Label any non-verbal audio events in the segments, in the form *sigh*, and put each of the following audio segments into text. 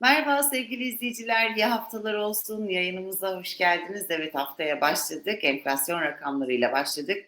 Merhaba sevgili izleyiciler, iyi haftalar olsun. Yayınımıza hoş geldiniz. Evet haftaya başladık. Enflasyon rakamlarıyla başladık.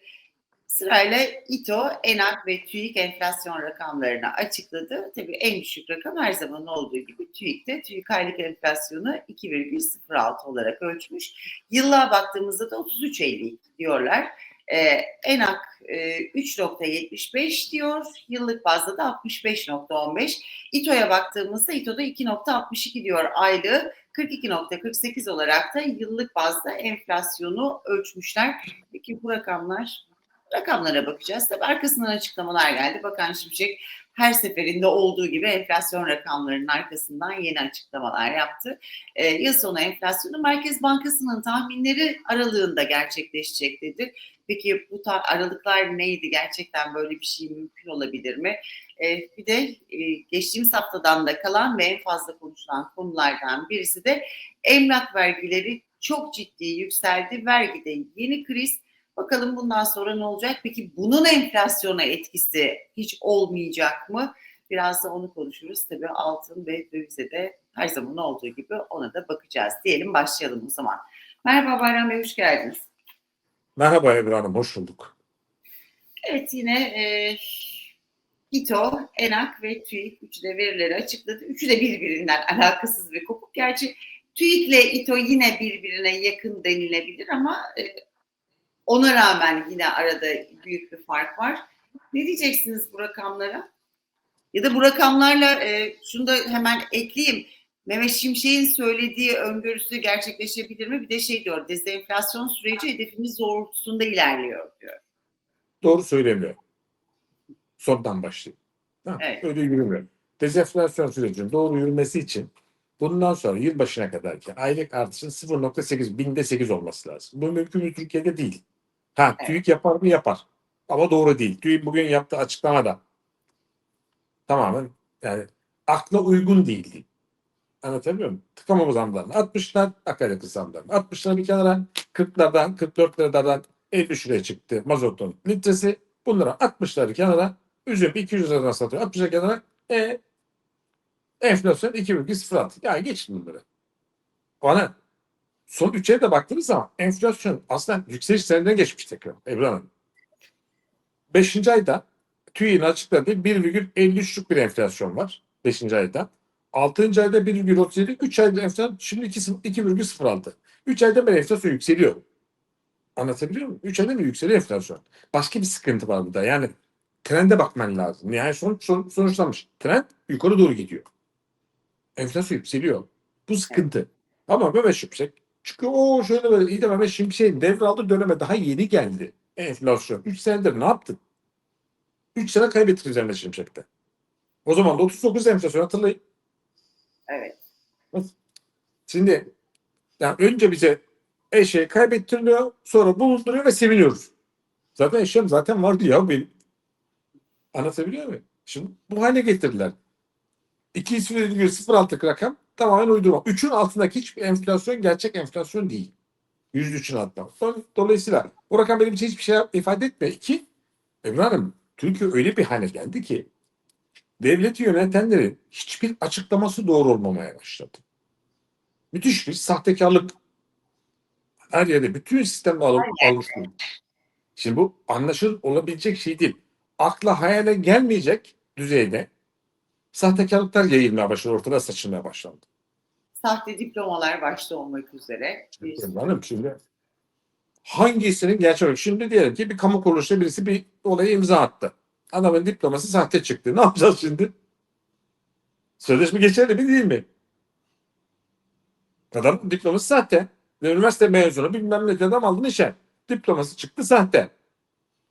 Sırayla İTO, ENAK ve TÜİK enflasyon rakamlarını açıkladı. Tabii en düşük rakam her zaman olduğu gibi TÜİK'te. TÜİK aylık enflasyonu 2,06 olarak ölçmüş. Yıllığa baktığımızda da 33.52 diyorlar. Ee, ENAK e, 3.75 diyor. Yıllık bazda da 65.15. İTO'ya baktığımızda İTO'da 2.62 diyor aylığı. 42.48 olarak da yıllık bazda enflasyonu ölçmüşler. Peki bu rakamlar rakamlara bakacağız. Tabii arkasından açıklamalar geldi. Bakan Şimşek her seferinde olduğu gibi enflasyon rakamlarının arkasından yeni açıklamalar yaptı. E, yıl sonu enflasyonu Merkez Bankası'nın tahminleri aralığında gerçekleşecek dedi. Peki bu aralıklar neydi? Gerçekten böyle bir şey mümkün olabilir mi? E, bir de e, geçtiğimiz haftadan da kalan ve en fazla konuşulan konulardan birisi de emlak vergileri çok ciddi yükseldi. Vergide yeni kriz Bakalım bundan sonra ne olacak? Peki bunun enflasyona etkisi hiç olmayacak mı? Biraz da onu konuşuruz. Tabii altın ve dövize de her zaman olduğu gibi ona da bakacağız. Diyelim başlayalım o zaman. Merhaba Bayram Bey, hoş geldiniz. Merhaba Ebru Hanım, hoş bulduk. Evet yine e, İTO, ENAK ve TÜİK üçü de verileri açıkladı. Üçü de birbirinden alakasız ve kopuk. Gerçi TÜİK ile İTO yine birbirine yakın denilebilir ama e, ona rağmen yine arada büyük bir fark var. Ne diyeceksiniz bu rakamlara? Ya da bu rakamlarla e, şunu da hemen ekleyeyim. Mehmet Şimşek'in söylediği öngörüsü gerçekleşebilir mi? Bir de şey diyor, dezenflasyon süreci hedefimiz doğrultusunda ilerliyor diyor. Doğru söylemiyor. Sondan başlayayım. Ha, Evet. Öyle yürümüyor. Dezenflasyon sürecinin doğru yürümesi için bundan sonra yılbaşına kadar ki aylık artışın 0.8 binde 8 olması lazım. Bu mümkün mü Türkiye'de değil. Ha Evet. TÜİK yapar mı yapar. Ama doğru değil. TÜİK bugün yaptığı açıklamada tamamen yani akla uygun değildi. Anlatabiliyor muyum? Tıkamama zamlarını 60'lar akaryakıt zamlarını 60'ları bir kenara 40'lardan 44 liradan 53 liraya çıktı mazotun litresi. Bunları 60'ları kenara üzüm 200 liradan satıyor 60 lira kenara e, enflasyon 2,06. Yani geçin bunları. Bana son 3 ayda baktığınız zaman enflasyon aslında yükseliş seneden geçmiş tekrar Ebru Hanım. 5. ayda TÜİ'nin açıkladığı 1,53'lük bir enflasyon var 5. ayda. 6. ayda 1,37, 3 ayda enflasyon şimdi 2,06. 3 ayda beri enflasyon yükseliyor. Anlatabiliyor muyum? 3 ayda mı yükseliyor enflasyon? Başka bir sıkıntı var burada. Yani trende bakman lazım. Nihayet sonuç, son- sonuçlanmış. Trend yukarı doğru gidiyor. Enflasyon yükseliyor. Bu sıkıntı. Ama Mehmet Şimşek çıkıyor o şöyle böyle de Mehmet Şimşek'in devraldığı döneme daha yeni geldi. Enflasyon. 3 senedir ne yaptın? 3 sene kaybettik Mehmet Şimşek'te. O zaman da 39 enflasyon hatırlayın. Evet. Şimdi yani önce bize eşeği kaybettiriliyor, sonra bulunduruyor ve seviniyoruz. Zaten eşeğim zaten vardı ya benim. Anlatabiliyor muyum? Şimdi bu hale getirdiler. 2,06 rakam tamamen uydurma. 3'ün altındaki hiçbir enflasyon gerçek enflasyon değil. %3'ün altında. Do- Dolayısıyla bu rakam benim için hiçbir şey ifade etmiyor. İki, Emre Hanım, Türkiye öyle bir hale geldi ki devleti yönetenlerin hiçbir açıklaması doğru olmamaya başladı. Müthiş bir sahtekarlık. Her yerde bütün sistemi alıp almış. Şimdi bu anlaşılır olabilecek şey değil. Akla hayale gelmeyecek düzeyde sahtekarlıklar yayılmaya başladı, ortada saçılmaya başlandı. Sahte diplomalar başta olmak üzere. Hanım şimdi hangisinin gerçek Şimdi diyelim ki bir kamu kuruluşunda birisi bir olaya imza attı. Adamın diploması sahte çıktı. Ne yapacağız şimdi? Sözleşme geçerli mi değil mi? Adam diploması sahte. Ve üniversite mezunu bilmem ne adam aldın işe. Diploması çıktı sahte.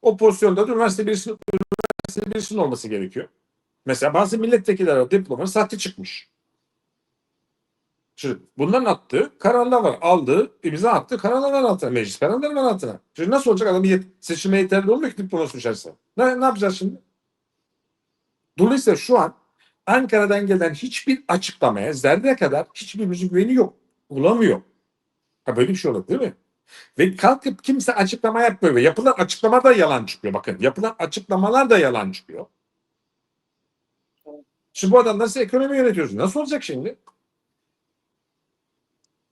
O pozisyonda da üniversite birisinin, üniversite birisinin olması gerekiyor. Mesela bazı milletvekilleri diploması sahte çıkmış. Şimdi bunların attığı kararlar var. Aldığı, imza attığı kararlar var altına. Meclis kararları var altına. Şimdi nasıl olacak adam yet- seçilmeye yeterli olmuyor ki diploması düşerse. Ne, ne yapacağız şimdi? Dolayısıyla şu an Ankara'dan gelen hiçbir açıklamaya zerre kadar hiçbirimizin güveni yok. Bulamıyor. Ha böyle bir şey olur değil mi? Ve kalkıp kimse açıklama yapmıyor. Yapılan açıklama da yalan çıkıyor. Bakın yapılan açıklamalar da yalan çıkıyor. Şimdi bu adam nasıl ekonomi yönetiyorsun? Nasıl olacak şimdi?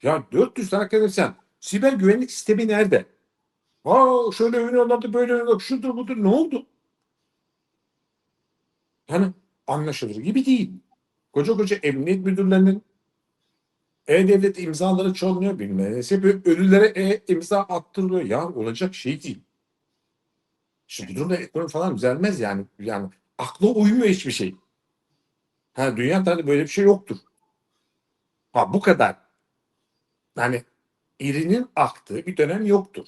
Ya 400 tane akademisyen. Siber güvenlik sistemi nerede? Aa şöyle övünüyorlardı böyle övünüyorlar. Şudur budur ne oldu? Yani anlaşılır gibi değil. Koca koca emniyet müdürlerinin e-devlet imzaları çalınıyor bilmem neyse. Ölülere e imza attırılıyor. Ya olacak şey değil. Şimdi bu durumda ekonomi falan düzelmez yani. Yani akla uymuyor hiçbir şey. Ha, dünya tarihinde böyle bir şey yoktur. Ha bu kadar. Yani irinin aktığı bir dönem yoktur.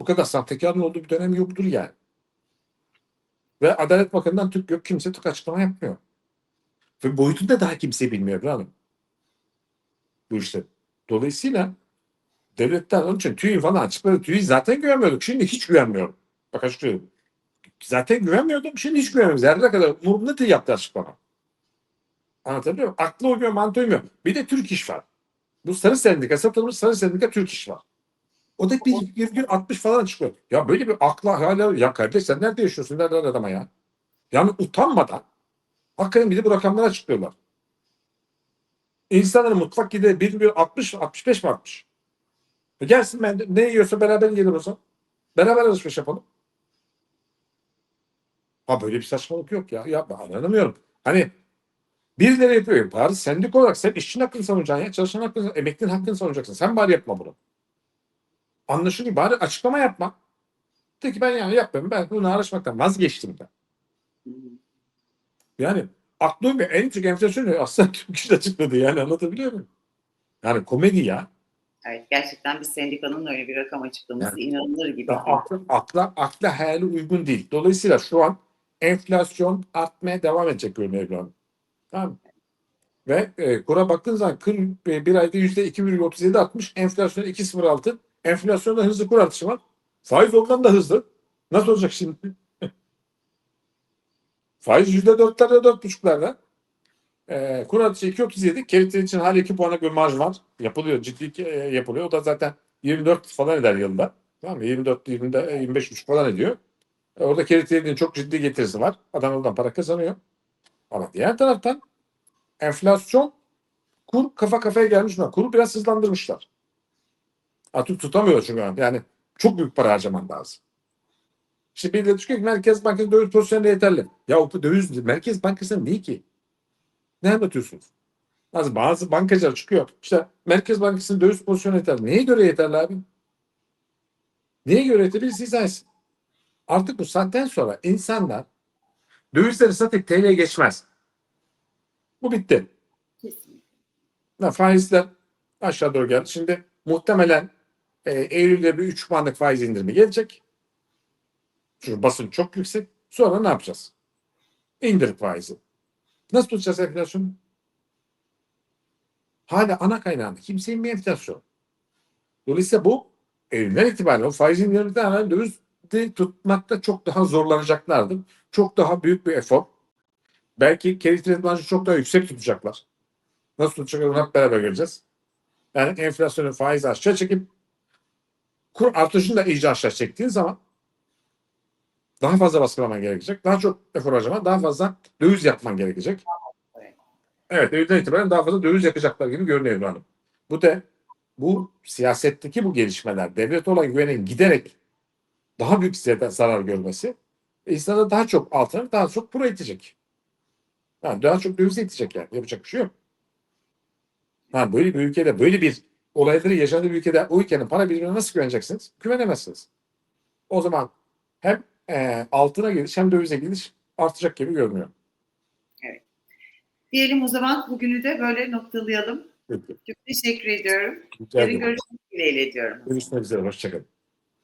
Bu kadar sahtekarın olduğu bir dönem yoktur yani. Ve Adalet Bakanı'ndan Türk yok. Kimse Türk açıklama yapmıyor. Ve boyutunu da daha kimse bilmiyor. Hanım. Bu işte. Dolayısıyla devletler onun için TÜİ falan açıkladı. TÜİ zaten güvenmiyorduk. Şimdi hiç güvenmiyorum. Bak açıklıyorum. Zaten güvenmiyordum. Şimdi hiç güvenmiyorum. Zerre kadar umurumda değil yaptı açıklama. Anlatabiliyor muyum? Aklı uymuyor, mantığı uymuyor. Bir de Türk İş var. Bu sarı sendika, satılmış sarı sendika Türk İş var. O da bir, bir gün 60 falan çıkıyor. Ya böyle bir akla hala ya kardeş sen nerede yaşıyorsun? Nereden adama ya? Yani utanmadan hakikaten bir de bu rakamları açıklıyorlar. İnsanların mutfak gideri bir bir 60 65 mi 60? E gelsin ben ne yiyorsa beraber yiyelim o zaman. Beraber alışveriş yapalım. Ha böyle bir saçmalık yok ya. Ya ben anlamıyorum. Hani birileri yapıyor. Bari sendik olarak sen işçinin hakkını savunacaksın ya. Çalışan hakkını, emeklinin hakkını savunacaksın. Sen bari yapma bunu. Anlaşılıyor. Bari açıklama yapma. De ki ben yani yapmıyorum. Ben bunu araştırmaktan vazgeçtim de. Yani aklım en çok enflasyonu aslında *laughs* Türk açıkladı yani anlatabiliyor muyum? Yani komedi ya. Evet gerçekten bir sendikanın öyle bir rakam açıklaması Yani- inanılır gibi. Akla, akla, akla hayali uygun değil. Dolayısıyla şu an enflasyon artmaya devam edecek görünüyor Tamam? Ve e, kura baktığın zaman kır, e, bir ayda yüzde 2,37 artmış. Enflasyon 2,06. Enflasyonda hızlı kur artışı var. Faiz ondan da hızlı. Nasıl olacak şimdi? *laughs* Faiz yüzde dörtlerde, dört buçuklarda. E, kur artışı 2,37. Kevitler için hala 2 puana bir marj var. Yapılıyor. Ciddi e, yapılıyor. O da zaten 24 falan eder yılda. Tamam mı? 24, 20, 25 buçuk falan ediyor. E, orada Kevitlerin çok ciddi getirisi var. Adam oradan para kazanıyor. Ama diğer taraftan enflasyon kur kafa kafaya gelmiş mi? Kuru biraz hızlandırmışlar. Atıp tutamıyor çünkü. Yani çok büyük para harcaman lazım. İşte bir de diyor ki Merkez Bankası döviz pozisyonu yeterli. Ya o döviz Merkez Bankası'nın değil ki. Ne anlatıyorsunuz? Bazı, bazı bankacılar çıkıyor. İşte Merkez Bankası'nın döviz pozisyonu yeterli. Neye göre yeterli abi? Neye göre yeterli? Siz Artık bu saatten sonra insanlar dövizleri satıp TL'ye geçmez. Bu bitti. Kesinlikle. Ha, faizler aşağı doğru geldi. Şimdi muhtemelen e, Eylül'de bir 3 puanlık faiz indirimi gelecek. Çünkü basın çok yüksek. Sonra ne yapacağız? İndir faizi. Nasıl tutacağız enflasyonu? Hala ana kaynağında kimsenin bir enflasyon. Dolayısıyla bu Eylül'den itibaren o faiz indirimden hemen döviz de tutmakta çok daha zorlanacaklardır. Çok daha büyük bir efor. Belki kredit marjı çok daha yüksek tutacaklar. Nasıl tutacaklar hep beraber göreceğiz. Yani enflasyonun faizi aşağı çekip kur artışını da iyice aşağı çektiğin zaman daha fazla baskılaman gerekecek. Daha çok efor harcaman, daha fazla döviz yapman gerekecek. Evet. Eylül'den itibaren daha fazla döviz yakacaklar gibi görünüyor Hanım. Bu da bu siyasetteki bu gelişmeler, devlet olan güvenin giderek daha büyük zar- zarar görmesi insana daha çok altına daha çok pro itecek. Yani daha çok döviz itecek yani. Yapacak bir şey yok. Ha, böyle bir ülkede böyle bir olayları yaşadığı bir ülkede o ülkenin para birimine nasıl güveneceksiniz? Güvenemezsiniz. O zaman hem e, altına gidiş hem dövize gidiş artacak gibi görünüyor. Diyelim o zaman bugünü de böyle noktalayalım. Peki. Çok teşekkür ediyorum. Rica Yarın görüşmek dileğiyle diyorum. Görüşmek üzere. Hoşçakalın.